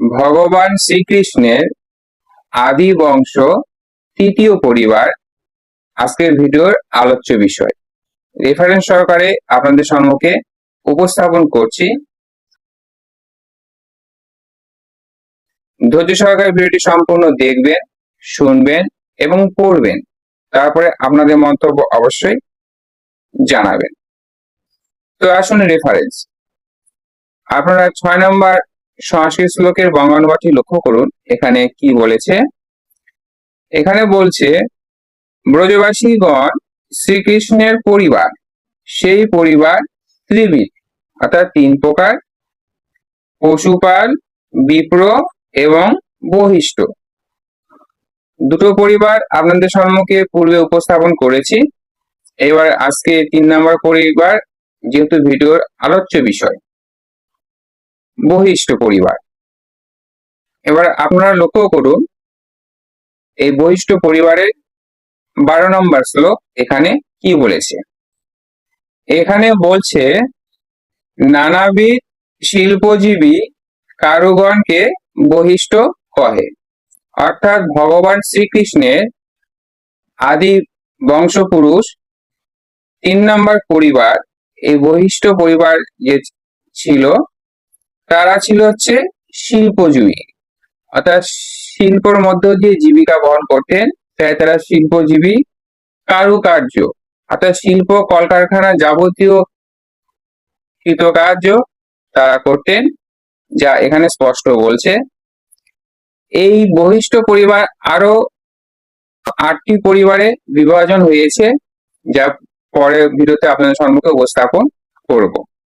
ভগবান শ্রীকৃষ্ণের আদি বংশ তৃতীয় পরিবার। আজকের ভিডিওর আলোচ্য বিষয়। রেফারেন্স সহকারে আপনাদের সম্মুখে উপস্থাপন করছি। ধৈর্য সহকারে ভিডিওটি সম্পূর্ণ দেখবেন, শুনবেন এবং পড়বেন। তারপরে আপনাদের মন্তব্য অবশ্যই জানাবেন। তো আসুন রেফারেন্স আপনারা ছয় নম্বর সংস্কৃত শ্লোকের বঙ্গানুবাদটি লক্ষ্য করুন। এখানে কি বলেছে? এখানে বলছে, ব্রজবাসীগণ, শ্রীকৃষ্ণের পরিবার, সেই পরিবার ত্রিবিধ, অর্থাৎ তিন প্রকার, পশুপাল, বিপ্র এবং বহিষ্ঠ। দুটো পরিবার আপনাদের সম্মুখে পূর্বে উপস্থাপন করেছি। এবার আজকে তিন নম্বর পরিবার, যেহেতু ভিডিওর আলোচ্য বিষয়। বহিষ্ঠ পরিবার। এবার আপনারা লক্ষ্য করুন, এই বহিষ্ঠ পরিবারের বারো নম্বর শ্লোক এখানে কি বলেছে? এখানে বলছে, নানাবিধ শিল্পজীবী কারুগণকে বহিষ্ঠ কহে। অর্থাৎ ভগবান শ্রীকৃষ্ণের আদি বংশপুরুষ তিন নম্বর পরিবার, এই বহিষ্ঠ পরিবার যে ছিল তারা ছিল হচ্ছে শিল্পজীবী। অর্থাৎ শিল্পর মধ্য দিয়ে জীবিকা বহন করতেন, তাই তারা শিল্পজীবী কারুকার্য, অর্থাৎ শিল্প, কলকারখানা যাবতীয় কৃতকার্য তারা করতেন, যা এখানে স্পষ্ট বলছে। এই বহিষ্ঠ পরিবার আরও আটটি পরিবারে বিভাজন হয়েছে, যা পরে ভিডিওতে আপনাদের সম্মুখে উপস্থাপন করব।